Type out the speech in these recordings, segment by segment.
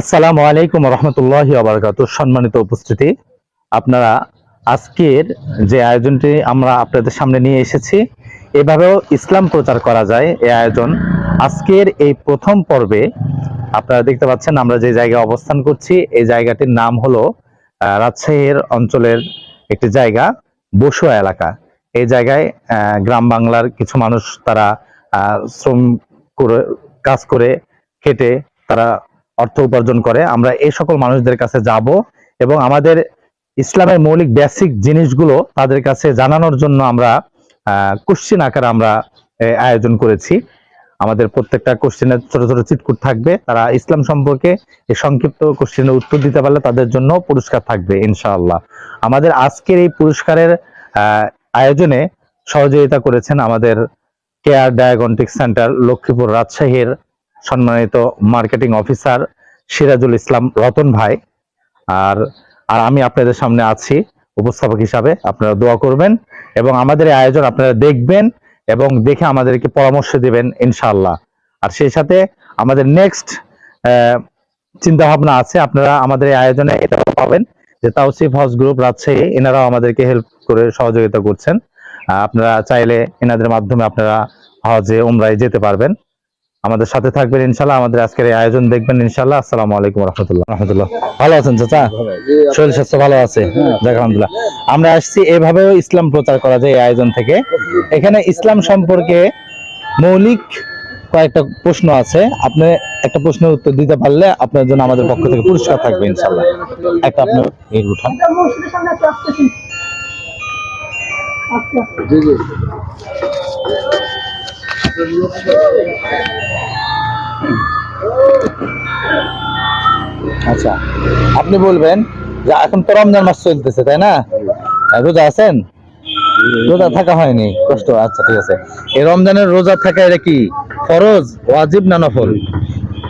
আসসালামু আলাইকুম রহমতুল্লাহ আবরকাত সম্মানিত উপস্থিতি, আপনারা আজকের যে আয়োজনটি আমরা আপনাদের সামনে নিয়ে এসেছি, এভাবেও ইসলাম প্রচার করা যায় এই আয়োজন। আজকের এই প্রথম পর্বে আপনারা দেখতে পাচ্ছেন আমরা যে জায়গায় অবস্থান করছি, এই জায়গাটির নাম হলো রাজশাহীর অঞ্চলের একটি জায়গা, বসুয়া এলাকা। এই জায়গায় গ্রাম বাংলার কিছু মানুষ তারা শ্রম করে, কাজ করে, খেটে তারা অর্থ উপার্জন করে, আমরা এই সকল মানুষদের কাছে যাব এবং আমাদের ইসলামের মৌলিক বেসিক জিনিসগুলো তাদের কাছে জানানোর জন্য আমরা কোশ্চিন আকারে আমরা আয়োজন করেছি। আমাদের প্রত্যেকটা কোশ্চেনের ছোট ছোট চিটকুট থাকবে। তারা ইসলাম সম্পর্কে এই সংক্ষিপ্ত কোশ্চেনের উত্তর দিতে পারলে তাদের জন্য পুরস্কার থাকবে, ইনশাআল্লাহ। আমাদের আজকের এই পুরস্কারের আয়োজনে সহযোগিতা করেছেন আমাদের কেয়ার ডায়াগনস্টিক সেন্টার লক্ষ্মীপুর রাজশাহীর সম্মানিত মার্কেটিং অফিসার সিরাজুল ইসলাম রতন ভাই। আর আর আমি আপনাদের সামনে আছি উপস্থাপক হিসাবে, আপনারা দোয়া করবেন এবং আমাদের এই আয়োজন আপনারা দেখবেন এবং দেখে আমাদেরকে পরামর্শ দিবেন ইনশাআল্লাহ। আর সেই সাথে আমাদের নেক্সট চিন্তা ভাবনা আছে, আপনারা আমাদের এই আয়োজনে এটাও পাবেন যে তাওসিফ হজ গ্রুপ রাজশাহী, এনারাও আমাদেরকে হেল্প করে সহযোগিতা করছেন। আপনারা চাইলে এনাদের মাধ্যমে আপনারা হজে, উমরায় যেতে পারবেন। আমাদের সাথে থাকবেন ইনশাল্লাহ আমাদের আজকের এই আয়োজন দেখবেন ইনশাল্লাহ আসসালামু আলাইকুম রহমতুল্লাহ রহমতুল্লাহ। ভালো আছেন চাচা? শরীর স্বাস্থ্য ভালো আছে? আলহামদুলিল্লাহ। আমরা আসছি এভাবেও ইসলাম প্রচার করা যায় এই আয়োজন থেকে। এখানে ইসলাম সম্পর্কে মৌলিক কয়েকটা প্রশ্ন আছে। আপনি একটা প্রশ্নের উত্তর দিতে পারলে আপনার জন্য আমাদের পক্ষ থেকে পুরস্কার থাকবে ইনশাল্লাহ একটা আপনি এর উঠান সামনে একটু আচ্ছা। আচ্ছা আপনি বলবেন যে এখন তো রমজান মাস চলতেছে তাই না? রোজা আছেন? রোজা থাকা হয়নি কষ্ট আচ্ছা ঠিক আছে। এই রমজানের রোজা থাকা এটা কি ফরজ ওয়াজিব না নফল?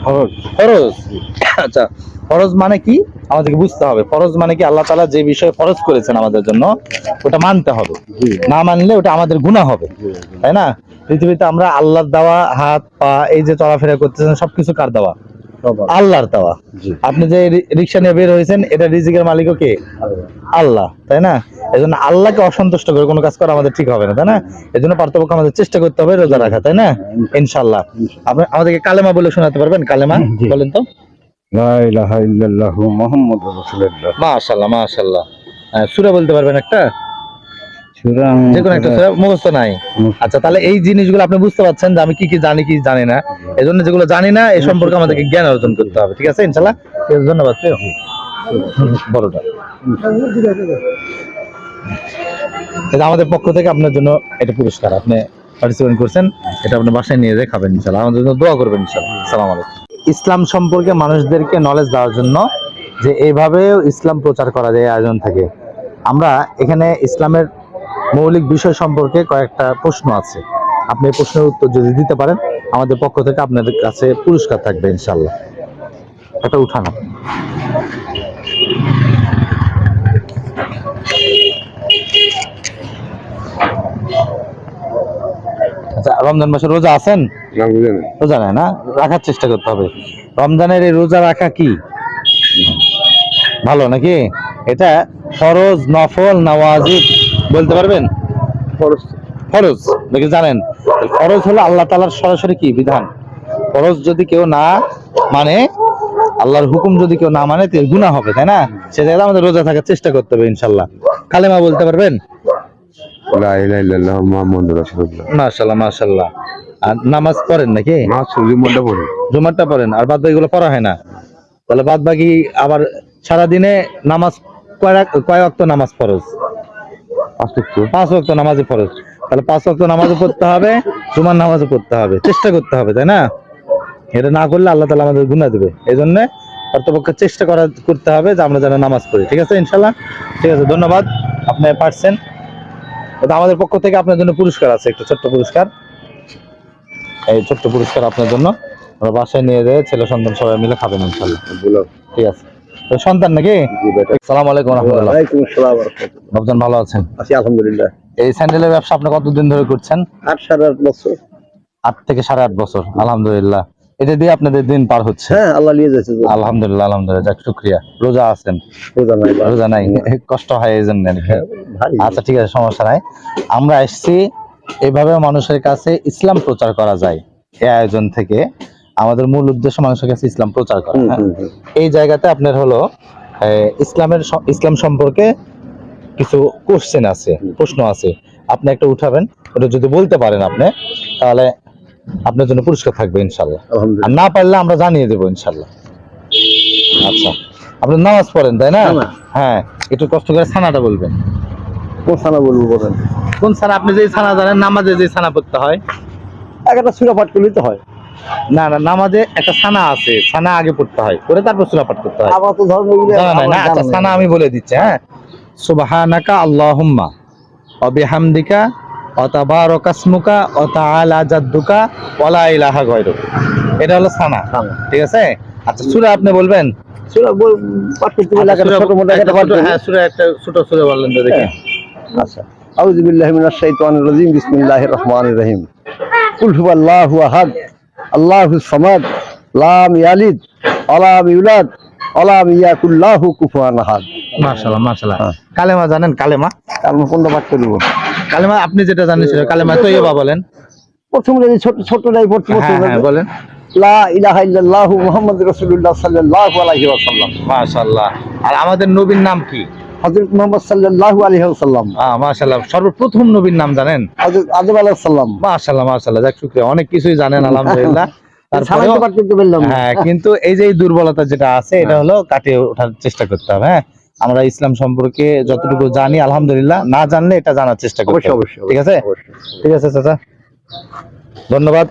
ফরজ। ফরজ? আচ্ছা ফরজ মানে কি? আমাদেরকে বুঝতে হবে ফরজ মানে কি আল্লাহ তাআলা যে বিষয়ে ফরজ করেছেন আমাদের জন্য ওটা মানতে হবে। না মানলে ওটা আমাদের গুনাহ হবে তাই না? পৃথিবীতে আমরা আল্লাহর দেওয়া হাত পা এই যে চলাফেরা করতেছেন সবকিছু কার দেওয়া? আল্লাহর দেওয়া। আপনি যে রিক্সা নিয়ে বের হয়েছেন এটা রিজিকের মালিকও কে? আল্লাহ। তাই না? এই জন্য আল্লাহকে অসন্তুষ্ট করে কোনো কাজ করা আমাদের ঠিক হবে না তাই না? এই জন্য পার্থপক্ষ আমাদের চেষ্টা করতে হবে রোজা রাখা তাই না? ইনশাল্লাহ আপনি আমাদেরকে কালেমা বলে শোনাতে পারবেন? কালেমা বলেন তো। মাশাল্লাহ মাশাল্লাহ সুরা বলতে পারবেন একটা? যে কোনো একটা সুরা মুখস্থ নাই। আচ্ছা তাহলে এই জিনিসগুলো আপনি বুঝতে পারছেন যে আমি কি কি জানি কি জানি না। এই যেগুলো জানি না এই সম্পর্কে আমাদেরকে জ্ঞান অর্জন করতে হবে ঠিক আছে? ইনশাল্লাহ ধন্যবাদ বড়টা। আমাদের পক্ষ থেকে আপনার জন্য এটা পুরস্কার। আপনি পার্টিসিপেট করছেন এটা আপনি বাসায় নিয়ে যেয়ে খাবেন ইনশাল্লাহ আমাদের জন্য দোয়া করবেন ইনশাল্লাহ সালাম আলাইকুম। ইসলাম সম্পর্কে মানুষদেরকে নলেজ দেওয়ার জন্য যে এইভাবেও ইসলাম প্রচার করা যায় আয়োজন থেকে। আমরা এখানে ইসলামের মৌলিক বিষয় সম্পর্কে কয়েকটা প্রশ্ন আছে। আপনি প্রশ্নের উত্তর যদি দিতে পারেন আমাদের পক্ষ থেকে আপনাদের কাছে পুরস্কার থাকবে ইনশাল্লাহ এটা উঠান আচ্ছা রমজান মাসে রোজা আছেন? রোজা নেয় না? রাখার চেষ্টা করতে হবে। রমজানের এই রোজা রাখা কি? ভালো নাকি? এটা ফরজ নফল নওয়াজিব বলতে পারবেন? ফরজ। নাকি জানেন? ফরজ হলো আল্লাহ তালার সরাসরি কি? বিধান। ফরজ যদি কেউ না মানে আল্লাহর হুকুম যদি কেউ না মানে তো গুনাহ হবে তাই না? সে জায়গায় আমাদের রোজা থাকার চেষ্টা করতে হবে ইনশাল্লাহ কালেমা বলতে পারবেন? মাশাল্লাহ মাশাল্লাহ আর নামাজ পড়েন নাকি? জুমারটা পড়েন আর বাদ বাকিগুলো পড়া হয় না? তাহলে বাদ বাকি আবার সারাদিনে নামাজ কয় রাক- কয় অক্ত নামাজ ফরজ? পাঁচ নামাজে ফরজ। তাহলে পাঁচ নামাজও পড়তে হবে জুমার নামাজও পড়তে হবে চেষ্টা করতে হবে তাই না? এটা না করলে আল্লাহ তালা আমাদের গুণা দেবে। এই জন্য কর্তপক্ষে চেষ্টা করা করতে হবে যে আমরা যেন নামাজ পড়ি ঠিক আছে ইনশাল্লাহ ঠিক আছে ধন্যবাদ। আপনি পারছেন। আমাদের পক্ষ থেকে আপনার জন্য পুরস্কার আছে একটা ছোট্ট পুরস্কার। এই ছোট্ট পুরস্কার আপনার জন্য। আমরা বাসায় নিয়ে যেয়ে ছেলে সন্তান সবাই মিলে খাবেন ইনশাল্লাহ ঠিক আছে। সন্তান নাকি? সালাম আলাইকুম রহমতুল্লাহ। ভালো আছেন? আছি আলহামদুলিল্লাহ। এই স্যান্ডেলের ব্যবসা আপনি কতদিন ধরে করছেন? আট সাড়ে আট বছর। আট থেকে সাড়ে আট বছর আলহামদুলিল্লাহ। এটা দিয়ে আপনাদের দিন পার হচ্ছে। হ্যাঁ আল্লাহ নিয়ে যাচ্ছে আলহামদুলিল্লাহ আলহামদুলিল্লাহ যাক শুক্রিয়া। রোজা আছেন? রোজা নাই রোজা নাই। কষ্ট হয় এই জন্য? হ্যাঁ, আচ্ছা ঠিক আছে সমস্যা নাই। আমরা এসেছি এভাবে মানুষের কাছে ইসলাম প্রচার করা যায়। এই আয়োজন থেকে। আমাদের মূল উদ্দেশ্য মানুষের কাছে ইসলাম প্রচার করা হ্যাঁ? এই জায়গাতে আপনার হলো ইসলামের ইসলাম সম্পর্কে কিছু কোশ্চেন আছে প্রশ্ন আছে। আপনি একটা উঠাবেন ওটা যদি বলতে পারেন আপনি তাহলে আপনার জন্য পুরস্কার থাকবে ইনশাল্লাহ। আর না পারলে আমরা জানিয়ে দেবো ইনশাল্লাহ। আচ্ছা আপনি নামাজ পড়েন তাই না? হ্যাঁ একটু কষ্ট করে ছানাটা বলবেন। কোন সানা বলব বলেন? কোন ছানা আপনি যে ছানা জানেন নামাজে যে ছানা পড়তে হয়। এক একটা সুরা পাঠ করলেই তো হয়। না না নামাজে একটা ছানা আছে ছানা আগে পড়তে হয় পরে তারপর সুরা পাঠ করতে হয়। আবার তো ধর্ম এগুলো না আচ্ছা নেই। আমি বলে দিচ্ছি হ্যাঁ। সুবহানাকা আল্লাহুম্মা ওয়া বিহামদিকা ওয়া তাবারাকাসমুকা ওয়া তাআলা জাদ্দুকা ওয়া লা ইলাহা গায়রুক। এটা হলো ছানা। ঠিক আছে? আচ্ছা সূরা আপনি বলবেন? সুরা পাঠ করতে বলে একটা ছোট মোটো একটা পাঠ হ্যাঁ সূরা একটা ছোট সূরা বললেন তো দেখি। আচ্ছা। আউযু বিল্লাহি মিনাশ শাইতানির রাজিম বিসমিল্লাহির রহমানির রহিম। কুল হুয়াল্লাহু আহাদ। আল্লাহুস সামাদ লাম ইয়ালিদ ওয়া লাম ইউলাদ ওয়া লাম ইয়াকুল লাহু কুফুয়ান আহাদ। মাশাআল্লাহ মাশাআল্লাহ। হ্যাঁ। কালেমা জানেন কালেমা? কালমা কোনটা পাঠ করব কালেমা আপনি যেটা জানেন সেটা কালেমা তৈয়বা বলেন। প্রথম যে ছোট ছোটটাই পড়তে হ্যাঁ হ্যাঁ বলেন। লা ইলাহা ইল্লাল্লাহু মুহাম্মাদুর রাসূলুল্লাহ সাল্লাল্লাহু আলাইহি ওয়াসাল্লাম। মাশাআল্লাহ। আর আমাদের নবীর নাম কি? হযরত মুহাম্মদ ওয়াসাল্লাম। আহ, সর্বপ্রথম নবীর নাম জানেন? আলাইহিস সালাম। মাশাআল্লাহ মাশাআল্লাহ যাক শুকরিয়া। অনেক কিছুই জানেন আলহামদুলিল্লাহ। হ্যাঁ কিন্তু এই যে দুর্বলতা যেটা আছে এটা হলো কাটিয়ে ওঠার চেষ্টা করতে হবে হ্যাঁ? আমরা ইসলাম সম্পর্কে যতটুকু জানি আলহামদুলিল্লাহ না জানলে এটা জানার চেষ্টা অবশ্যই ঠিক আছে? ঠিক আছে চাচা। ধন্যবাদ।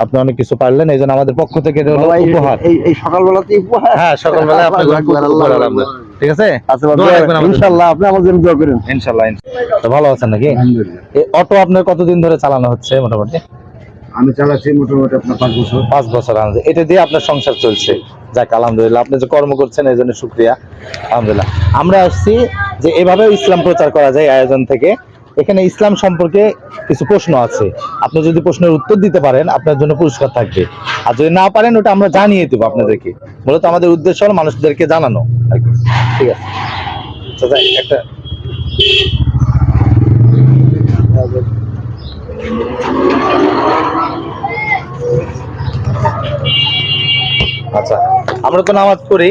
আপনি অনেক কিছু পারলেন এই জন্য আমাদের পক্ষ থেকে উপহার। এই সকালবেলাতে উপহার। হ্যাঁ সকালবেলা আপনাকে ঠিক আছে? আচ্ছা ইনশাআল্লাহ আপনি আমাদের জন্য। দোয়া করেন ইনশাল্লাহ ইনশাআল্লাহ তো ভালো আছেন নাকি? অটো আপনার কতদিন ধরে চালানো হচ্ছে মোটামুটি? আমি চালাচ্ছি মোটামুটি আপনার পাঁচ বছর। পাঁচ বছর আছে এটা দিয়ে আপনার সংসার চলছে। যাক আলহামদুলিল্লাহ। আপনি যে কর্ম করছেন এই জন্য শুক্রিয়া। আলহামদুলিল্লাহ। আমরা আসছি যে এভাবে ইসলাম প্রচার করা যায় আয়োজন থেকে। এখানে ইসলাম সম্পর্কে কিছু প্রশ্ন আছে। আপনি যদি প্রশ্নের উত্তর দিতে পারেন আপনার জন্য পুরস্কার থাকবে। আর যদি না পারেন ওটা আমরা জানিয়ে দেবো আপনাদেরকে। মূলত আমাদের উদ্দেশ্য হলো মানুষদেরকে জানানো। ঠিক আছে। চাচা, একটা আচ্ছা আমরা তো নামাজ পড়ি।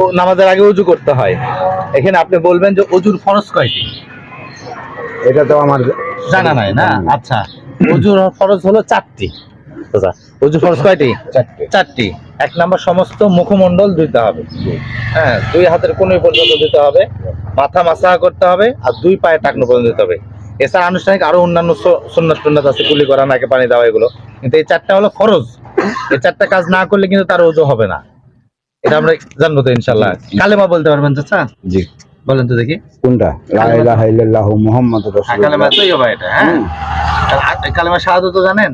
ও নামাজের আগে উজু করতে হয়। এখানে আপনি বলবেন যে অজুর ফরজ কয়টি? এটা তো আমার জানা নাই না? আচ্ছা। অজুর ফরজ হলো চারটি। আচ্ছা অজু ফরজ কয়টি? চারটি। এক নাম্বার সমস্ত মুখমণ্ডল ধুইতে হবে। হ্যাঁ দুই হাতের কোন পর্যন্ত দিতে হবে মাথা মাসা করতে হবে আর দুই পায়ে টাকনো পর্যন্ত দিতে হবে। এছাড়া আনুষ্ঠানিক আরও অন্যান্য সুন্নাত টুন্নাত আছে কুলি করা নাকে পানি দেওয়া এগুলো। কিন্তু এই চারটা হলো ফরজ এই চারটা কাজ না করলে কিন্তু তার ওজু হবে না। এটা আমরা জানব তো ইনশাল্লাহ। কালেমা বলতে পারবেন চাচা জি। বলেন তো দেখি। কোনটা? লা ইলাহা ইল্লাল্লাহু মুহাম্মাদুর হ্যাঁ, কালেমা রাসূলুল্লাহ। তো ইয়ে ভাই এটা হ্যাঁ কালেমা শাহাদত তো জানেন?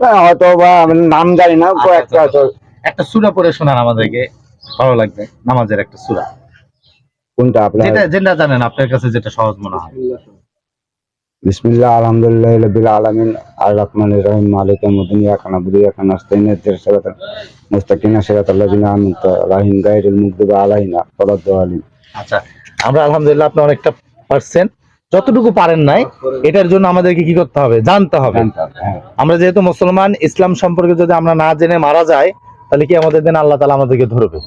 হ্যাঁ, হয়তো বা আমি নাম জানি না আচ্ছা, কয়েকটা আচ্ছা, হয়তো একটা সূরা পড়ে শোনান আমাদেরকে ভালো লাগবে নামাজের একটা সূরা। কোনটা আপনার? যেটা যেটা জানেন আপনার কাছে যেটা সহজ মনে হয়। বিসমিল্লাহ আলহামদুলিল্লাহ রাব্বিল আলামিন আর রহমানির রহিম মালিক ইয়াউমিদ্দিন ইয়াকা নাবুদু ওয়া ইয়াকা নাস্তাইন ইহদিনাস সিরাতাল লাযিনা আনআমতা আলাইহিম গায়রিল মাগদুবি আলাইহিম ওয়ালাদ-দালিন আচ্ছা আমরা আলহামদুলিল্লাহ আপনি অনেকটা পারছেন যতটুকু পারেন নাই এটার জন্য আমাদেরকে কি করতে হবে? জানতে হবে। হ্যাঁ। আমরা যেহেতু মুসলমান ইসলাম সম্পর্কে যদি আমরা না জেনে মারা যাই তাহলে কি আমাদের দিন আল্লাহ তালা আমাদেরকে ধরবে?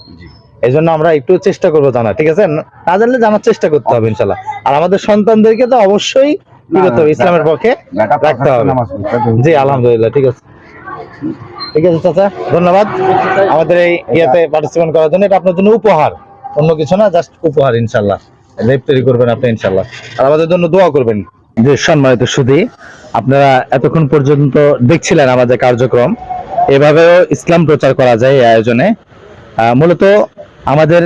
এই জন্য আমরা একটু চেষ্টা করব জানা ঠিক আছে? না জানলে জানার চেষ্টা করতে হবে ইনশাল্লাহ আর আমাদের সন্তানদেরকে তো অবশ্যই কি করতে হবে? ইসলামের পক্ষে রাখতে হবে। জি আলহামদুলিল্লাহ ঠিক আছে। ঠিক আছে চাচা ধন্যবাদ। আমাদের এই ইয়েতে পার্টিসিপেন্ট করার জন্য এটা আপনার জন্য উপহার। অন্য কিছু না জাস্ট উপহার ইনশাল্লাহ। লেপ তৈরি করবেন আপনি ইনশাল্লাহ। আর আমাদের জন্য দোয়া করবেন। যে সম্মানিত সুধী, আপনারা এতক্ষণ পর্যন্ত দেখছিলেন আমাদের কার্যক্রম। এভাবেও ইসলাম প্রচার করা যায় এই আয়োজনে। মূলত আমাদের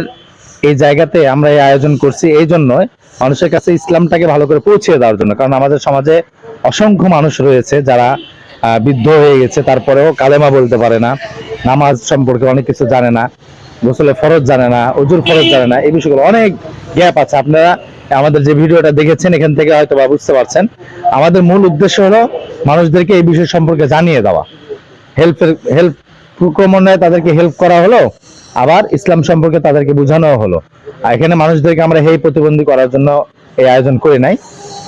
এই জায়গাতে আমরা এই আয়োজন করছি এই জন্য মানুষের কাছে ইসলামটাকে ভালো করে পৌঁছে দেওয়ার জন্য। কারণ আমাদের সমাজে অসংখ্য মানুষ রয়েছে যারা বৃদ্ধ হয়ে গেছে, তারপরেও কালেমা বলতে পারে না, নামাজ সম্পর্কে অনেক কিছু জানে না। গোসলে ফরজ জানে না অজুর ফরজ জানে না, এই বিষয়গুলো অনেক গ্যাপ আছে। আপনারা আমাদের যে ভিডিওটা দেখেছেন, এখান থেকে হয়তো বা বুঝতে পারছেন। আমাদের মূল উদ্দেশ্য হলো মানুষদেরকে এই বিষয় সম্পর্কে জানিয়ে দেওয়া। হেল্পের, হেল্প ক্রমান্বয়ে তাদেরকে হেল্প করা হলো, আবার ইসলাম সম্পর্কে তাদেরকে বোঝানো হলো। আর এখানে মানুষদেরকে আমরা হেই প্রতিবন্ধী করার জন্য এই আয়োজন করি নাই।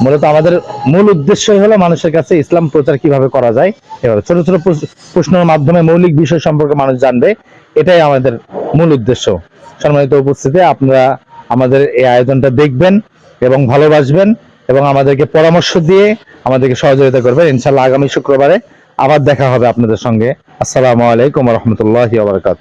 মূলত আমাদের মূল উদ্দেশ্যই হলো মানুষের কাছে ইসলাম প্রচার কীভাবে করা যায় এভাবে ছোট ছোট প্রশ- প্রশ্নের মাধ্যমে মৌলিক বিষয় সম্পর্কে মানুষ জানবে। এটাই আমাদের মূল উদ্দেশ্য। সম্মানিত উপস্থিতি আপনারা আমাদের এই আয়োজনটা দেখবেন এবং ভালোবাসবেন এবং আমাদেরকে পরামর্শ দিয়ে আমাদেরকে সহযোগিতা করবেন। ইনশাল্লাহ আগামী শুক্রবারে আবার দেখা হবে আপনাদের সঙ্গে। আসসালামু আলাইকুম রহমতুল্লাহ বারকাত